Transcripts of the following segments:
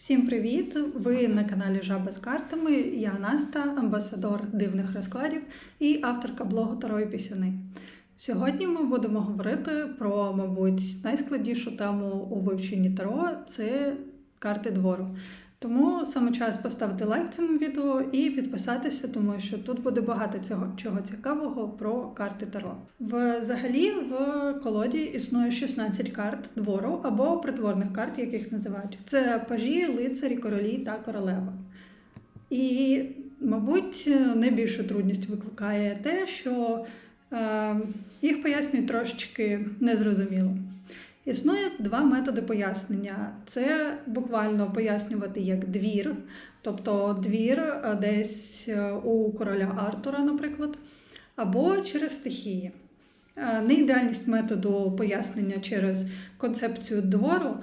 Всім привіт! Ви на каналі Жаба з картами. Я Наста, амбасадор дивних розкладів і авторка блогу Тарої Пісюни. Сьогодні ми будемо говорити про, мабуть, найскладнішу тему у вивченні Таро це карти двору. Тому саме час поставити лайк цьому відео і підписатися, тому що тут буде багато цього чого цікавого про карти Таро. Взагалі в колоді існує 16 карт двору або придворних карт, як їх називають. Це пажі, лицарі, королі та королева. І, мабуть, найбільшу трудність викликає те, що е, їх пояснюють трошечки незрозуміло. Існує два методи пояснення. Це буквально пояснювати як двір, тобто двір е, десь е, у короля Артура, наприклад, або через стихії. Е, Неідеальність методу пояснення через концепцію двору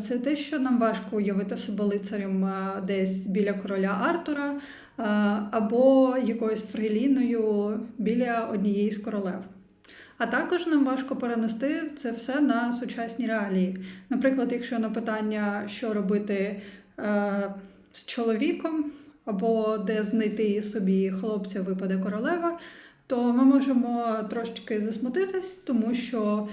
це те, що нам важко уявити себе лицарем десь біля короля Артура або якоюсь фрейліною біля однієї з королев. А також нам важко перенести це все на сучасні реалії. Наприклад, якщо на питання, що робити е, з чоловіком, або де знайти собі хлопця випаде королева, то ми можемо трошечки засмутитись, тому що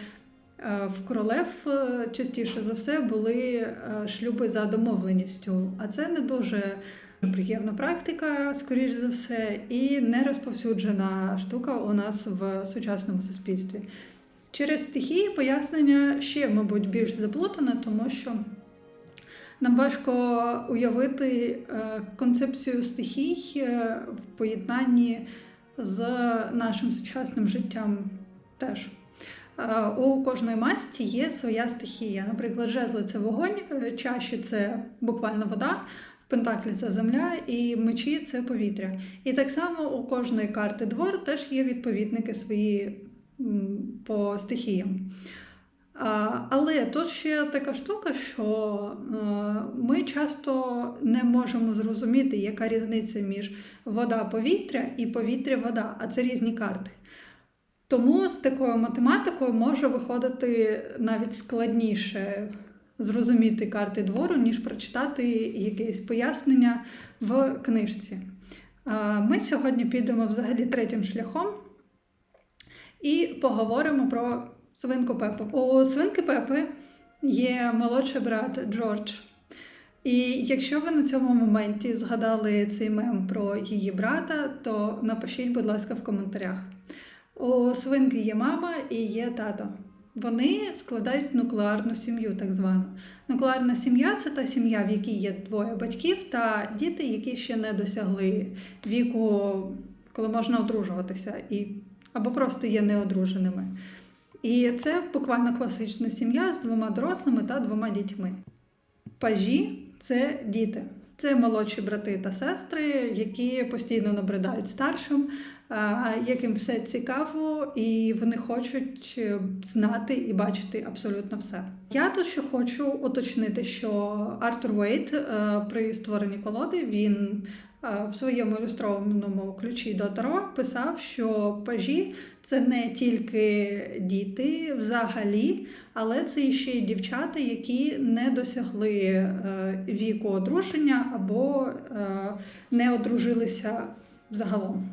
е, в королев е, частіше за все були е, шлюби за домовленістю, а це не дуже приємна практика, скоріш за все, і не розповсюджена штука у нас в сучасному суспільстві. Через стихії пояснення ще, мабуть, більш заплутане, тому що нам важко уявити е, концепцію стихій е, в поєднанні з нашим сучасним життям теж. Е, У кожної масті є своя стихія. Наприклад, жезли це вогонь, чаші це буквально вода, пентаклі це земля і мечі це повітря. І так само у кожної карти двор теж є відповідники свої по стихіям. Але тут ще така штука, що е, ми часто не можемо зрозуміти, яка різниця між вода-повітря і повітря-вода, а це різні карти. Тому з такою математикою може виходити навіть складніше зрозуміти карти двору, ніж прочитати якесь пояснення в книжці. Ми сьогодні підемо взагалі третім шляхом і поговоримо про свинку Пепу. У свинки Пепи є молодший брат Джордж. І якщо ви на цьому моменті згадали цей мем про її брата, то напишіть, будь ласка, в коментарях. У свинки є мама і є тато. Вони складають нуклеарну сім'ю, так звану. Нуклеарна сім'я це та сім'я, в якій є двоє батьків та діти, які ще не досягли віку, коли можна одружуватися, і, або просто є неодруженими. І це буквально класична сім'я з двома дорослими та двома дітьми. Пажі це діти. Це молодші брати та сестри, які постійно набридають старшим, яким все цікаво, і вони хочуть е, знати і бачити абсолютно все. Я тут ще хочу уточнити, що Артур Вейт е, при створенні колоди він в своєму ілюстрованому ключі до Таро писав, що пажі це не тільки діти взагалі, але це ще й дівчата, які не досягли е, віку одруження або е, не одружилися загалом.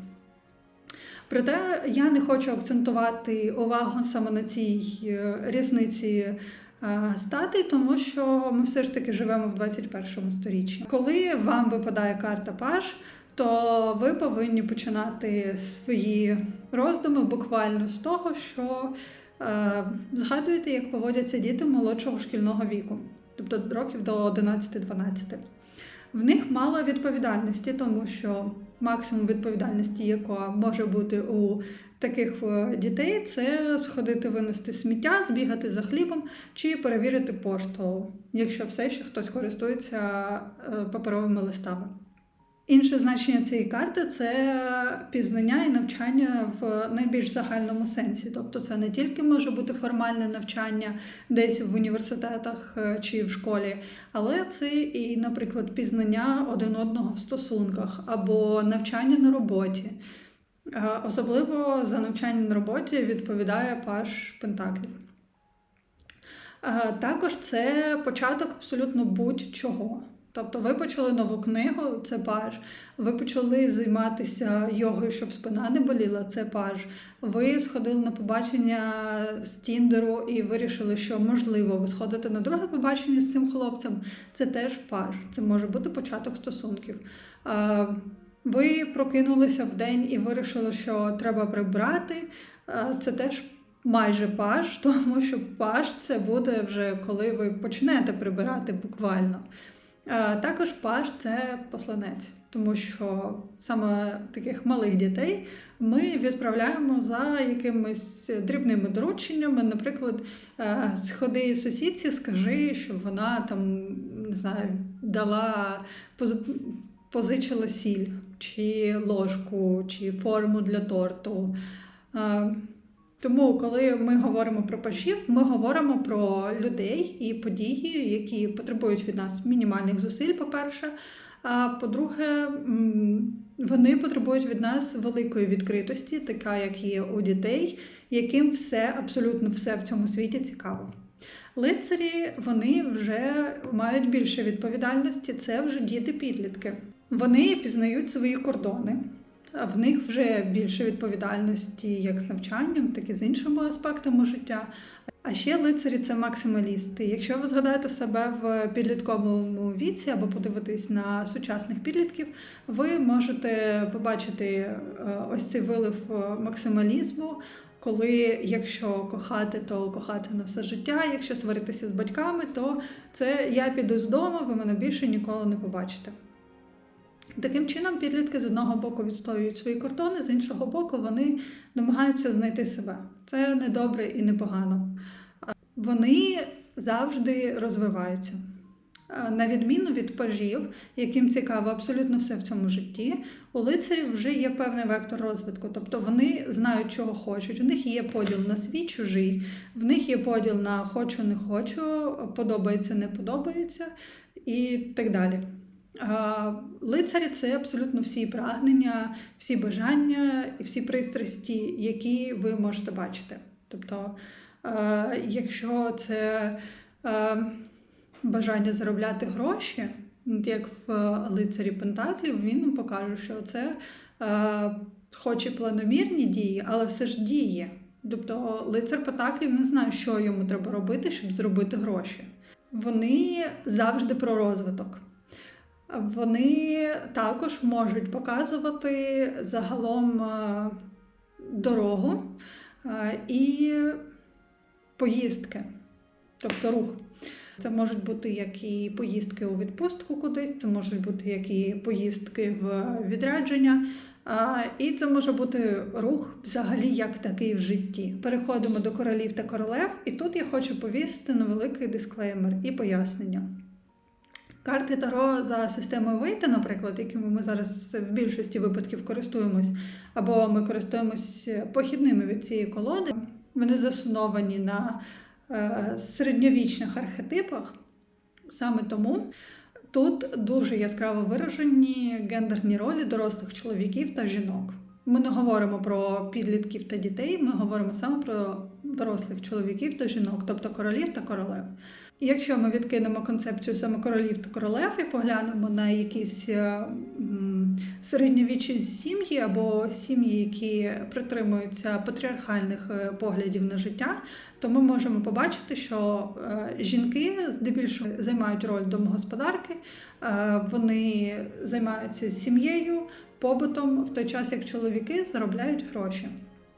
Проте я не хочу акцентувати увагу саме на цій е, різниці е, статей, тому що ми все ж таки живемо в 21 сторіччі. Коли вам випадає карта Паш, то ви повинні починати свої роздуми буквально з того, що е, згадуєте, як поводяться діти молодшого шкільного віку, тобто років до 11-12. В них мало відповідальності, тому що максимум відповідальності, яка може бути у таких е, дітей, це сходити винести сміття, збігати за хлібом чи перевірити пошту, якщо все ще хтось користується е, паперовими листами. Інше значення цієї карти це пізнання і навчання в найбільш загальному сенсі. Тобто, це не тільки може бути формальне навчання десь в університетах е, чи в школі, але це і, наприклад, пізнання один одного в стосунках або навчання на роботі. Е, Особливо за навчання на роботі відповідає паш Пентаклів. Е, Також це початок абсолютно будь-чого. Тобто ви почали нову книгу, це паж. Ви почали займатися йогою, щоб спина не боліла, це паж. Ви сходили на побачення з Тіндеру і вирішили, що можливо ви сходите на друге побачення з цим хлопцем. Це теж паж. Це може бути початок стосунків. Ви прокинулися в день і вирішили, що треба прибрати. Це теж майже паж, тому що паж це буде вже коли ви почнете прибирати буквально. Е, Також паж це посланець, тому що саме таких малих дітей ми відправляємо за якимись дрібними дорученнями. Наприклад, е, сходи сусідці, скажи, щоб вона там не знаю, дала поз- позичила сіль, чи ложку, чи форму для торту. Тому, коли ми говоримо про пажів, ми говоримо про людей і події, які потребують від нас мінімальних зусиль, по-перше. А по-друге, вони потребують від нас великої відкритості, така як є у дітей, яким все, абсолютно все в цьому світі цікаво. Лицарі вони вже мають більше відповідальності, це вже діти-підлітки. Вони пізнають свої кордони. В них вже більше відповідальності як з навчанням, так і з іншими аспектами життя. А ще лицарі це максималісти. Якщо ви згадаєте себе в підлітковому віці або подивитись на сучасних підлітків, ви можете побачити е, ось цей вилив е, максималізму, коли якщо кохати, то кохати на все життя. Якщо сваритися з батьками, то це я піду з дому, ви мене більше ніколи не побачите. Таким чином, підлітки з одного боку відстоюють свої кордони, з іншого боку, вони намагаються знайти себе. Це не добре і не погано. Вони завжди розвиваються. На відміну від пажів, яким цікаво абсолютно все в цьому житті, у лицарів вже є певний вектор розвитку. Тобто вони знають, чого хочуть. У них є поділ на свій чужий, в них є поділ на хочу, не хочу, подобається, не подобається і так далі. Лицарі це абсолютно всі прагнення, всі бажання і всі пристрасті, які ви можете бачити. Тобто, е, якщо це е, бажання заробляти гроші, як в лицарі Пентаклів, він покаже, що це е, хоч і планомірні дії, але все ж діє. Тобто лицар Пентаклів він знає, що йому треба робити, щоб зробити гроші. Вони завжди про розвиток. Вони також можуть показувати загалом е, дорогу е, і поїздки, тобто рух. Це можуть бути як і поїздки у відпустку кудись, це можуть бути як і поїздки в відрядження, і це може бути рух взагалі як такий в житті. Переходимо до королів та королев, і тут я хочу повісити невеликий дисклеймер і пояснення. Карти Таро за системою Вейта, наприклад, якими ми зараз в більшості випадків користуємось, або ми користуємось похідними від цієї колоди, вони засновані на е, середньовічних архетипах. Саме тому тут дуже яскраво виражені гендерні ролі дорослих чоловіків та жінок. Ми не говоримо про підлітків та дітей, ми говоримо саме про дорослих чоловіків та жінок, тобто королів та королев. Якщо ми відкинемо концепцію саме королів та королев і поглянемо на якісь е, середньовічні сім'ї або сім'ї, які притримуються патріархальних е, поглядів на життя, то ми можемо побачити, що е, жінки здебільшого займають роль домогосподарки, вони займаються сім'єю, побутом, в той час як чоловіки заробляють гроші.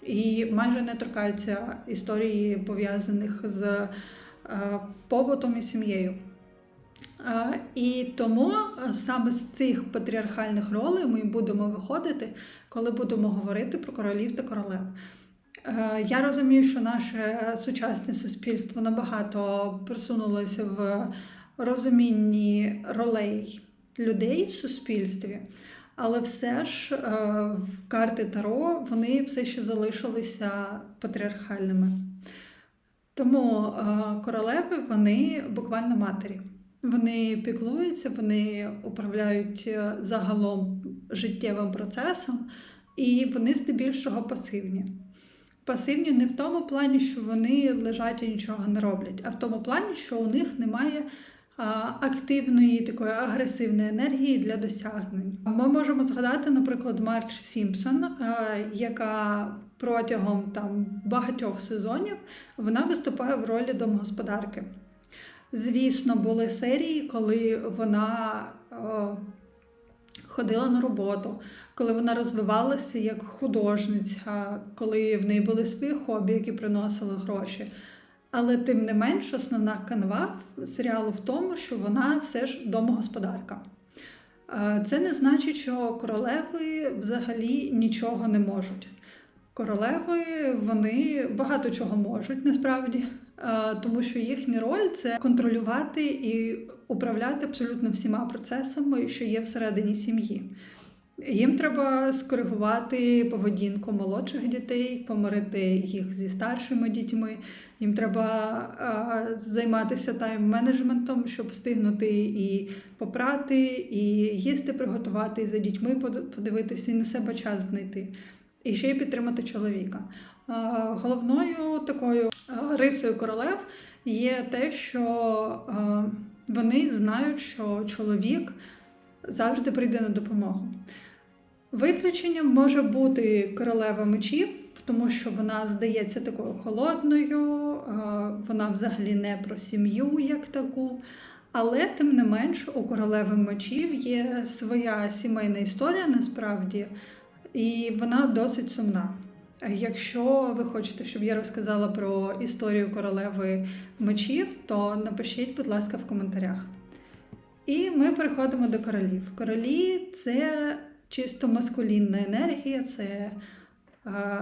І майже не торкаються історії, пов'язаних з побутом і сім'єю. Е, І тому е, саме з цих патріархальних ролей ми будемо виходити, коли будемо говорити про королів та королев. Е, Я розумію, що наше сучасне суспільство набагато просунулося в розумінні ролей людей в суспільстві, але все ж е, в карти Таро вони все ще залишилися патріархальними. Тому е, королеви вони буквально матері. Вони піклуються, вони управляють е, загалом життєвим процесом, і вони здебільшого пасивні. Пасивні не в тому плані, що вони лежать і нічого не роблять, а в тому плані, що у них немає активної такої агресивної енергії для досягнень. Ми можемо згадати, наприклад, Марч Сімпсон, а, яка протягом там багатьох сезонів вона виступає в ролі домогосподарки. Звісно, були серії, коли вона о, ходила на роботу, коли вона розвивалася як художниця, коли в неї були свої хобі, які приносили гроші. Але тим не менш, основна канва серіалу в тому, що вона все ж домогосподарка. Е, Це не значить, що королеви взагалі нічого не можуть. Королеви вони багато чого можуть насправді, е, тому що їхня роль це контролювати і управляти абсолютно всіма процесами, що є всередині сім'ї. Їм треба скоригувати поведінку молодших дітей, помирити їх зі старшими дітьми. Їм треба займатися тайм-менеджментом, щоб встигнути і попрати, і їсти приготувати, і за дітьми подивитися, і на себе час знайти. І ще й підтримати чоловіка. Головною такою рисою королев є те, що вони знають, що чоловік завжди прийде на допомогу. Виключенням може бути королева мечів, тому що вона здається такою холодною, е, вона взагалі не про сім'ю як таку. Але тим не менш у королеви мечів є своя сімейна історія насправді, і вона досить сумна. Якщо ви хочете, щоб я розказала про історію королеви мечів, то напишіть, будь ласка, в коментарях. І ми переходимо до королів. Королі це чисто маскулінна енергія, це е,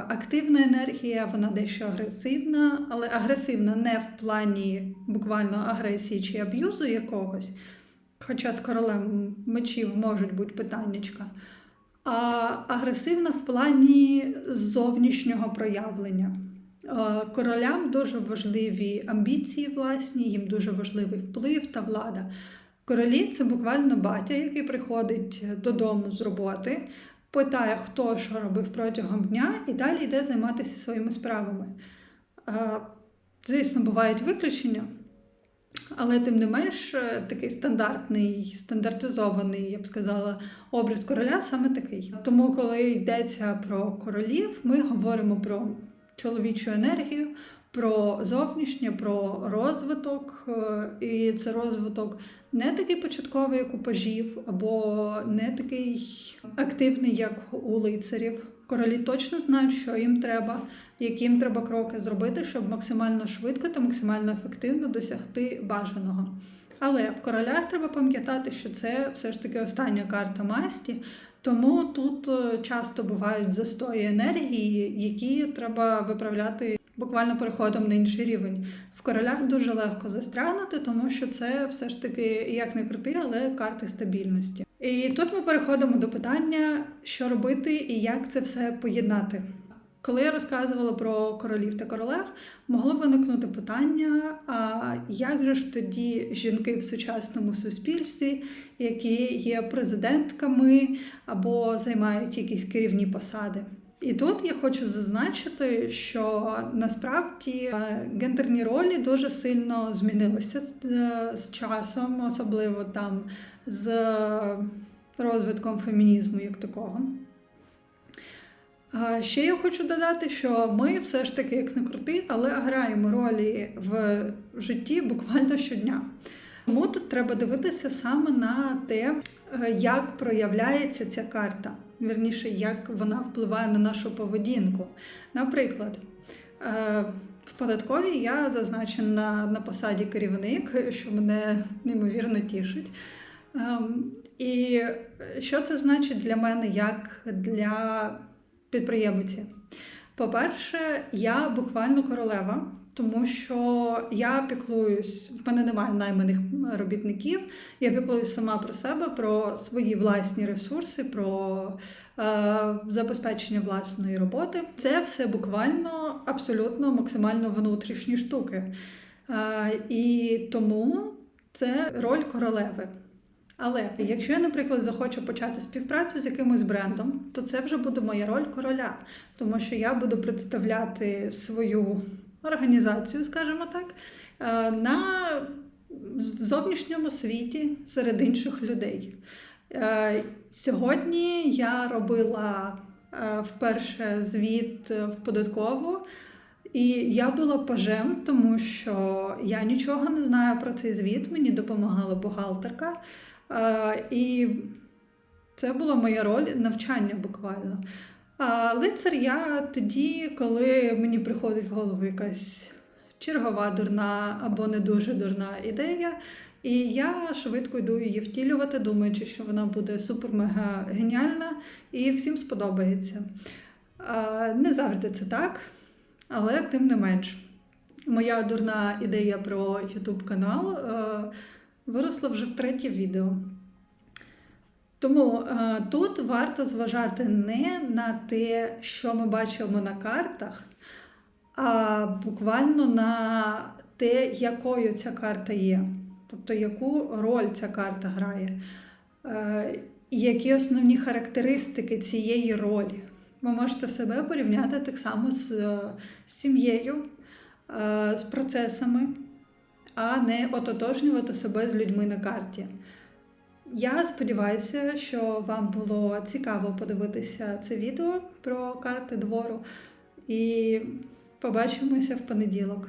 активна енергія, вона дещо агресивна, але агресивна не в плані буквально агресії чи аб'юзу якогось. Хоча з королем мечів можуть бути питаннячка. А агресивна в плані зовнішнього проявлення. Королям дуже важливі амбіції власні, їм дуже важливий вплив та влада. Королі це буквально батя, який приходить додому з роботи, питає, хто що робив протягом дня, і далі йде займатися своїми справами. Звісно, бувають виключення, але тим не менш е, такий стандартний, стандартизований, я б сказала, образ короля саме такий. Тому, коли йдеться про королів, ми говоримо про чоловічу енергію, про зовнішнє, про розвиток, е, і це розвиток не такий початковий, як у пажів, або не такий активний, як у лицарів. Королі точно знають, що їм треба, які їм треба кроки зробити, щоб максимально швидко та максимально ефективно досягти бажаного. Але в королях треба пам'ятати, що це все ж таки остання карта масті, тому тут е, часто бувають застої енергії, які треба виправляти буквально переходом на інший рівень. В королях дуже легко застрягнути, тому що це все ж таки як не крути, але карти стабільності. І тут ми переходимо до питання, що робити і як це все поєднати. Коли я розказувала про королів та королев, могло виникнути питання: а як же ж тоді жінки в сучасному суспільстві, які є президентками або займають якісь керівні посади? І тут я хочу зазначити, що насправді е, гендерні ролі дуже сильно змінилися з, е, з часом, особливо там з розвитком фемінізму як такого. А ще я хочу додати, що ми все ж таки, як не крути, але граємо ролі в житті буквально щодня. Тому тут треба дивитися саме на те, е, як проявляється ця карта, вірніше, як вона впливає на нашу поведінку. Наприклад, е, в податковій я зазначена на посаді керівник, що мене неймовірно тішить. Ем, І що це значить для мене як для підприємиці? По-перше, я буквально королева, тому що я піклуюсь, в мене немає найманих робітників. Я піклуюсь сама про себе, про свої власні ресурси, про е, забезпечення власної роботи. Це все буквально абсолютно максимально внутрішні штуки. Е, і тому це роль королеви. Але якщо я, наприклад, захочу почати співпрацю з якимось брендом, то це вже буде моя роль короля, тому що я буду представляти свою організацію, скажімо так, е, на зовнішньому світі серед інших людей. Е, Сьогодні я робила е, вперше звіт в податкову, і я була пажем, тому що я нічого не знаю про цей звіт, мені допомагала бухгалтерка. Е, І це була моя роль навчання буквально. А лицар я тоді, коли мені приходить в голову якась чергова дурна або не дуже дурна ідея, і я швидко йду її втілювати, думаючи, що вона буде супер-мега геніальна і всім сподобається. Не завжди це так, але тим не менш. Моя дурна ідея про YouTube канал виросла вже в третє відео. Тому е, тут варто зважати не на те, що ми бачимо на картах, а буквально на те, якою ця карта є. Тобто, яку роль ця карта грає, е, і які основні характеристики цієї ролі. Ви можете себе порівняти так само з, е, сім'єю, з процесами, а не ототожнювати себе з людьми на карті. Я сподіваюся, що вам було цікаво подивитися це відео про карти двору. І побачимося в понеділок.